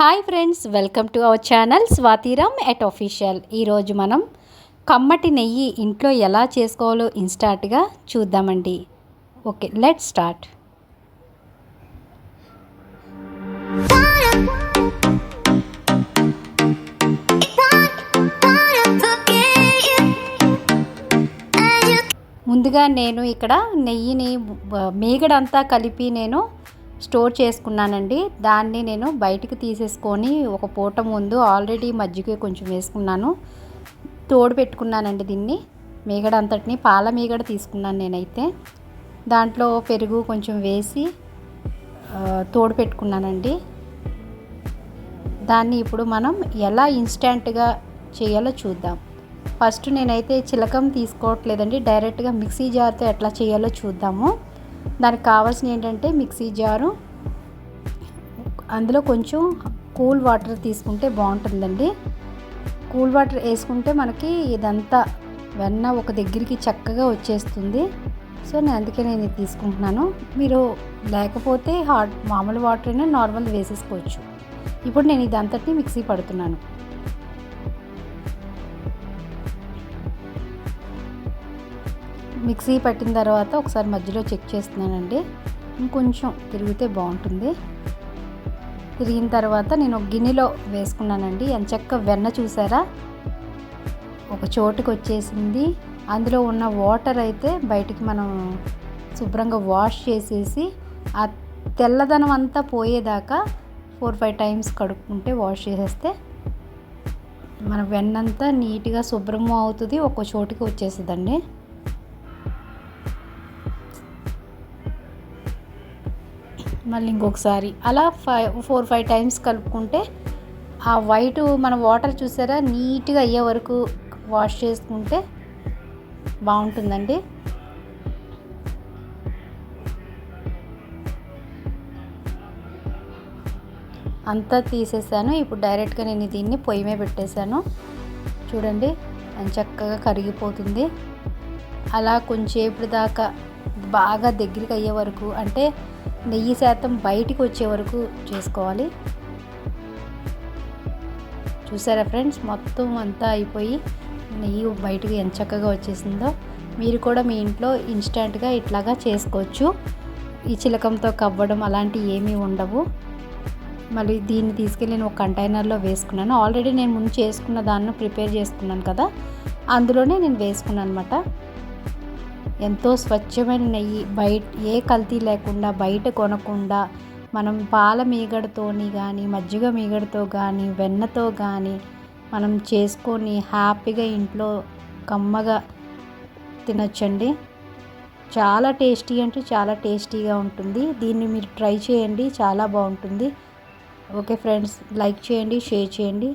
Hi friends welcome to our channel Swathiram at official ఈరోజు మనం కమ్మటి నెయ్యి ఇంట్లో ఎలా చేసుకోవాలో ఇన్స్టాంట్గా చూద్దామండి. ఓకే లెట్ స్టార్ట్ ముందుగా నేను ఇక్కడ నెయ్యిని మేగడంతా మీగడంతా కలిపి నేను స్టోర్ చేసుకున్నానండి. దాన్ని నేను బయటకు తీసేసుకొని ఒక పూట ముందు ఆల్రెడీ మజ్జిగ కొంచెం వేసుకున్నాను. తోడు పెట్టుకున్నానండి దీన్ని. మీగడ అంతటిని పాల మీగడ తీసుకున్నాను నేనైతే. దాంట్లో పెరుగు కొంచెం వేసి తోడు పెట్టుకున్నానండి. దాన్ని ఇప్పుడు మనం ఎలా ఇన్స్టెంట్గా చేయాలో చూద్దాం. ఫస్ట్ నేనైతే చిలకం తీసుకోవట్లేదండి. డైరెక్ట్గా మిక్సీ జార్తో ఎట్లా చేయాలో చూద్దాము. దానికి కావాల్సిన ఏంటంటే మిక్సీ జారు. అందులో కొంచెం కూల్ వాటర్ తీసుకుంటే బాగుంటుందండి. కూల్ వాటర్ వేసుకుంటే మనకి ఇదంతా వెన్న ఒక దగ్గరికి చక్కగా వచ్చేస్తుంది. సో నేను అందుకే నేను ఇది తీసుకుంటున్నాను. మీరు లేకపోతే హాట్ మామూలు వాటర్ అయినా నార్మల్ వేసేసుకోవచ్చు. ఇప్పుడు నేను ఇదంతటిని మిక్సీ పడుతున్నాను. మిక్సీ పట్టిన తర్వాత ఒకసారి మధ్యలో చెక్ చేస్తున్నానండి. ఇంకొంచెం తిరిగితే బాగుంటుంది. తిరిగిన తర్వాత నేను ఒక గిన్నెలో వేసుకున్నానండి. ఎంచక్క వెన్న చూసారా? ఒక చోటుకు వచ్చేసింది. అందులో ఉన్న వాటర్ అయితే బయటికి మనం శుభ్రంగా వాష్ చేసేసి ఆ తెల్లదనం అంతా పోయేదాకా ఫోర్ ఫైవ్ టైమ్స్ కడుక్కుంటే వాష్ చేసేస్తే మన వెన్నంతా నీట్గా శుభ్రము అవుతుంది. ఒక చోటుకి వచ్చేస్తుందండి. మళ్ళీ ఇంకొకసారి. అలా ఫైవ్ ఫోర్ ఫైవ్ టైమ్స్ కలుపుకుంటే ఆ వైట్ మన వాటర్ చూసారా? నీట్గా అయ్యే వరకు వాష్ చేసుకుంటే బాగుంటుందండి. అంతా తీసేసాను. ఇప్పుడు డైరెక్ట్గా నేను దీన్ని పొయ్యి మీద పెట్టేశాను. చూడండి చక్కగా కరిగిపోతుంది. అలా కొంచెంసేపు దాకా బాగా దగ్గరికి అయ్యే వరకు అంటే నెయ్యి శాతం బయటికి వచ్చే వరకు చేసుకోవాలి. చూసారా ఫ్రెండ్స్? మొత్తం అంతా అయిపోయి నెయ్యి బయటకు ఎంత చక్కగా వచ్చేసిందో. మీరు కూడా మీ ఇంట్లో ఇన్స్టెంట్గా ఇట్లాగా చేసుకోవచ్చు. ఈ చిలకంతో కవ్వడం అలాంటివి ఏమీ ఉండవు. మళ్ళీ దీన్ని తీసుకెళ్ళి నేను ఒక కంటైనర్లో వేసుకున్నాను. ఆల్రెడీ నేను ముందు చేసుకున్న దాన్ని ప్రిపేర్ చేసుకున్నాను కదా. అందులోనే నేను వేసుకున్నాను అనమాట ఎంతో స్వచ్ఛమైన నెయ్యి బయట ఏ కల్తీ లేకుండా బయట కొనకుండా మనం పాల మీగడతోని కానీ మజ్జిగ మీగడతో కానీ వెన్నతో కానీ మనం చేసుకొని హ్యాపీగా ఇంట్లో కమ్మగా తినొచ్చండి. చాలా టేస్టీ అంటే చాలా టేస్టీగా ఉంటుంది. దీన్ని మీరు ట్రై చేయండి చాలా బాగుంటుంది. ఓకే ఫ్రెండ్స్ లైక్ చేయండి షేర్ చేయండి.